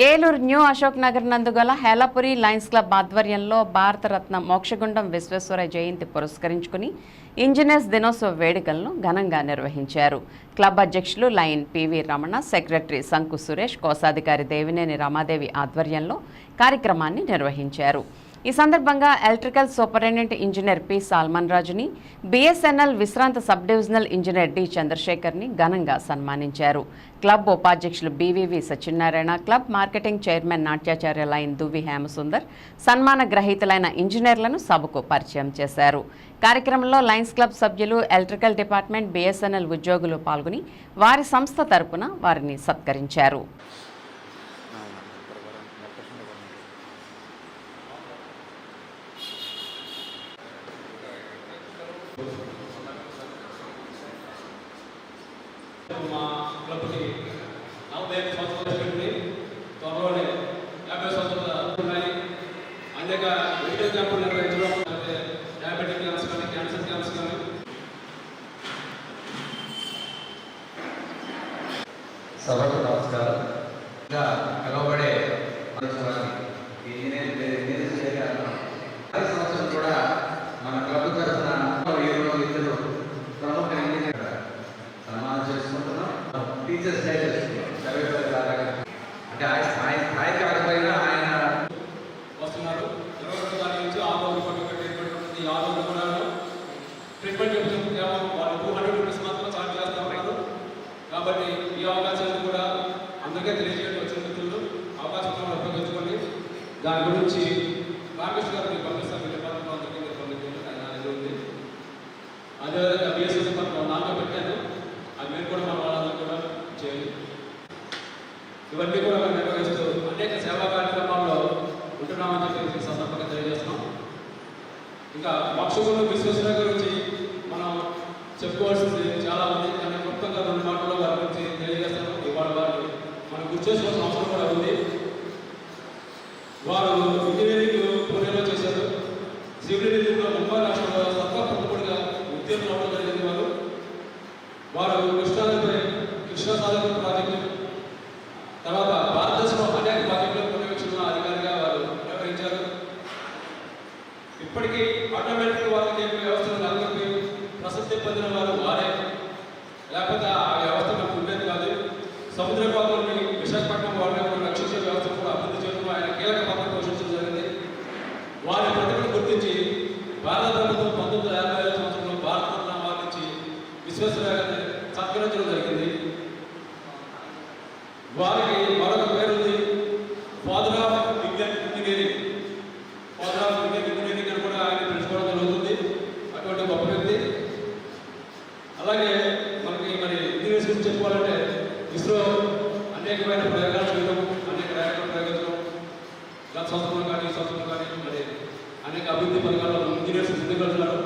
Eluru new Ashok Nagar నందు గల హేలపురి Lions club ఆధ్వర్యంలో భారతరత్న మోక్షగుండం విశ్వేశ్వరయ్య జయంతి పురస్కరించుకుని ఇంజనీర్స్ దినోత్సవ వేడుకలను ఘనంగా నిర్వహించారు. క్లబ్ అధ్యక్షులు లయన్ పివి రమణ సెక్రటరీ శంకు సురేష్ కోశాధికారి దేవినేని రమాదేవి ఆధ్వర్యంలో కార్యక్రమాన్ని నిర్వహించారు. ఈ సందర్భంగా electrical superintendent engineer P Salmon రాజుని బిఎస్ఎన్ఎల్ విశ్రాంత సబ్ డివిజనల్ ఇంజనీర్ డి చంద్రశేఖర్ని ఘనంగా సన్మానించారు. క్లబ్ ఉపాధ్యక్షులు BVV Satyanarayana club marketing chairman నాట్యాచార్య lion Duvvi Hemasundar సన్మాన గ్రహీతలైన ఇంజనీర్లను సభకు పరిచయం చేశారు. కార్యక్రమంలో లయన్స్ క్లబ్ సభ్యులు ఎలక్ట్రికల్ డిపార్ట్మెంట్ బిఎస్ఎన్ఎల్ ఉద్యోగులు పాల్గొని వారి సంస్థ తరపున వారిని సత్కరించారు. మా క్లబ్కి నలభై ఐదు సంవత్సరాలు పెట్టి త్వరలోనే యాభై సంవత్సరాలు ఉన్నాయి అనేక క్యాంపులు నిర్వహించడం అంటే డయాబెటిక్ క్యాంప్స్ కానీ క్యాన్సర్ క్యాంప్స్ కానీ సభకు నమస్కారం. ఇంకా పిలువబడే మనుషులని ఈ ఇంజనీరింగ్ ఇంజనీరింగ్ చేయగలను ప్రతి సంవత్సరం కూడా మన క్లబ్ తరఫున ఏడులో ఇద్దరు ప్రముఖ ఇంజనీర్ సన్మానం చేసుకుంటున్నాం టీచర్స్ డే చేసుకున్నాం సర్వేపల్లి రాధాకృష్ణ అంటే ఆయన ఆయన స్థాయి కాకపోయినా ఆయన వస్తున్నారు. ఇరవై నుంచి ఆ రోజులు పట్టుకు ట్రీట్మెంట్ ఉంటుంది ఈ ఆరు కూడా ట్రీట్మెంట్ వాళ్ళు టూ హండ్రెడ్ రూపీస్ మాత్రం చార్జ్ చేస్తూ ఉన్నారు కాబట్టి ఈ అవకాశాన్ని కూడా అందరికీ తెలియజేయడం వచ్చిన మిత్రులు. అవకాశం కూడా ఉపయోగించుకోండి. దాని గురించి రామకృష్ణ గారు మీకు పంపిస్తాను మీ డిపార్ట్మెంట్ అందరికీ మీరు పంపించండి ఆయన ఇది ఉంది అదేవిధంగా బిఎస్ఎస్ నాలుగు పెట్టాను అది మీరు కూడా మన వాళ్ళందరూ కూడా చేయండి. ఇవన్నీ మీకు ఈ సందర్భంగా తెలియజేస్తున్నాం. ఇంకా మక్షగుండు విశ్వేశ్వర గురించి మనం చెప్పుకోవాల్సింది చాలా ఉంది. కానీ క్లుప్తంగా రెండు మాటల్లో వారి గురించి తెలియజేస్తాను ఇవాళ వారు మనం గుర్తు చేసుకోవాల్సిన అవసరం కూడా ఉంది. వారు ఇంజనీరింగ్ పూణేలో చేశారు. సివిల్ ఇంజనీరింగ్లో ముంబై రాష్ట్రంలో సత్తా ప్రతిపడిగా ఉద్యోగం అవడం జరిగింది వారు. వారు కృష్ణానదిపై కృష్ణ సాధన ప్రాజెక్టు తర్వాత ఇప్పటికీ ఆటోమేటిక్ వాళ్ళకి చెప్పే వ్యవస్థలు నెలకొల్పి ప్రసిద్ధి పొందిన వారు వారే. లేకపోతే ఆ వ్యవస్థ మనకు ఉండేది కాదు. సముద్ర విశాఖపట్నం వాళ్ళని రక్షించే వ్యవస్థ కూడా అభివృద్ధి చేయడం ఆయన కీలక పాత్ర పోషించడం జరిగింది. వారి ప్రతిభను గుర్తించి భారత ప్రభుత్వం పంతొమ్మిది వందల యాభై ఐదు సంవత్సరంలో భారతరత్న అవార్డు ఇచ్చి సత్కరించడం జరిగింది. వారికి మరొక పేరు ఉంది father of Indian engineering father of Indian engineering అని కూడా ఆయన పిలుచుకోవడం జరుగుతుంది అటువంటి గొప్ప వ్యక్తి అలాగే మనకి మరి ఇంజనీర్స్ గురించి చెప్పుకోవాలంటే ఇస్రో అనేకమైన ప్రయోగాలు చేయడం అనేక ర్యాకెట్లు ప్రయోగించడం గత సంవత్సరం కానీ ఈ సంవత్సరం